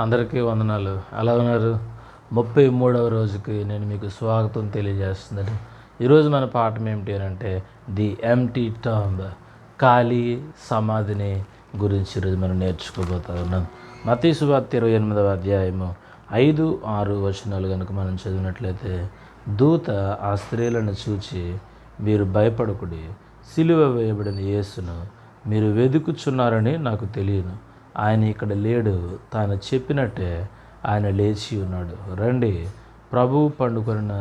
అందరికీ వందనాలు. ఎలా ఉన్నారు? ముప్పై మూడవ రోజుకి నేను మీకు స్వాగతం తెలియజేస్తున్నాను ఈరోజు మన పాఠం ఏమిటి అని అంటే ది ఎంటీ టర్మ్ ఖాళీ సమాధిని గురించి ఈరోజు మనం నేర్చుకోబోతా ఉన్నాం మతీ ఇరవై ఎనిమిదవ అధ్యాయము ఐదు ఆరు వచనాలు కనుక మనం చదివినట్లయితే దూత ఆ స్త్రీలను చూచి మీరు భయపడకుడి సిలువ వేయబడిన యేసును మీరు వెతుకుచున్నారని నాకు తెలియను ఆయన ఇక్కడ లేడు. తాను చెప్పినట్టే ఆయన లేచి ఉన్నాడు. రండి ప్రభువు పండుకొనిన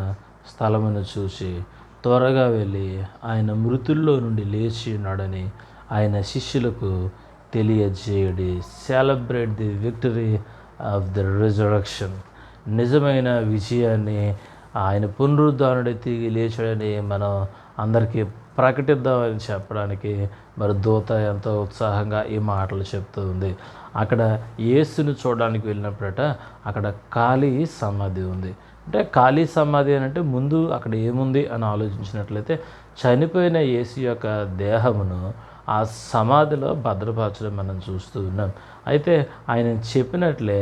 స్థలమును చూసి త్వరగా వెళ్ళి ఆయన మృతుల్లో నుండి లేచి ఉన్నాడని ఆయన శిష్యులకు తెలియజేయడి. Celebrate the victory of the resurrection నిజమైన విజయాన్ని ఆయన పునరుద్ధానుడి తిరిగి లేచాడని మనం అందరికీ ప్రకటిద్దామని చెప్పడానికి మరి దూత ఎంతో ఉత్సాహంగా ఈ మాటలు చెప్తూ ఉంది అక్కడ యేసుని చూడడానికి వెళ్ళినప్పుడట అక్కడ ఖాళీ సమాధి ఉంది. అంటే ఖాళీ సమాధి అని అంటే ముందు అక్కడ ఏముంది అని ఆలోచించినట్లయితే చనిపోయిన యేసు యొక్క దేహమును ఆ సమాధిలో భద్రపరచడం మనం చూస్తూ ఉన్నాం. అయితే ఆయన చెప్పినట్లే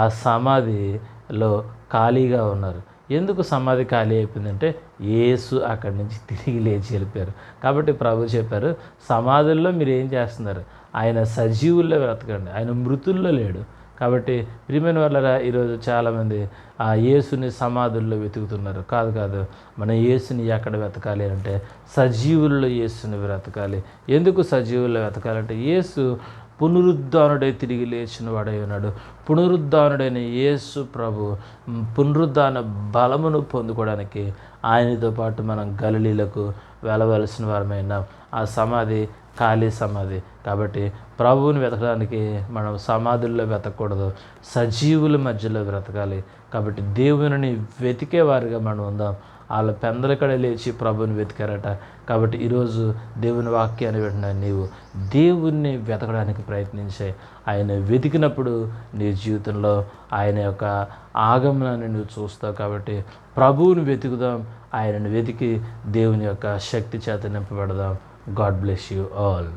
ఆ సమాధిలో ఖాళీగా ఉన్నారు. ఎందుకు సమాధి ఖాళీ అయిపోయిందంటే యేసు అక్కడి నుంచి తిరిగి లేచి వెళ్ళిపోయారు. కాబట్టి ప్రభు చెప్పారు సమాధుల్లో మీరు ఏం చేస్తున్నారు? ఆయన సజీవుల్లో వెతకండి ఆయన మృతుల్లో లేడు. కాబట్టి ప్రియమైన వాళ్ళరా ఈరోజు చాలామంది ఆ యేసుని సమాధుల్లో వెతుకుతున్నారు. కాదు కాదు మన యేసుని ఎక్కడ వెతకాలి అంటే సజీవుల్లో యేసుని వెతకాలి. ఎందుకు సజీవుల్లో వెతకాలంటే యేసు పునరుద్ధానుడై తిరిగి లేచిన వాడై ఉన్నాడు. పునరుద్ధానుడైన యేసు ప్రభు పునరుద్ధాన బలమును పొందుకోవడానికి ఆయనతో పాటు మనం గలిలీలకు వెళ్ళవలసిన వారమైన. ఆ సమాధి ఖాళీ సమాధి. కాబట్టి ప్రభువుని వెతకడానికి మనం సమాధుల్లో వెతకూడదు. సజీవుల మధ్యలో వెతకాలి. కాబట్టి దేవుని వెతికేవారిగా మనం ఉందాం. వాళ్ళ పెందలకడ లేచి ప్రభుని వెతికారట. కాబట్టి ఈరోజు దేవుని వాక్యాన్ని వింటున్నా నీవు దేవుణ్ణి వెతకడానికి ప్రయత్నించే. ఆయన వెతికినప్పుడు నీ జీవితంలో ఆయన యొక్క ఆగమనాన్ని నువ్వు చూస్తావు కాబట్టి ప్రభువుని వెతుకుదాం. ఆయనను వెతికి దేవుని యొక్క శక్తి చేత నింపబడదాం. God bless you all.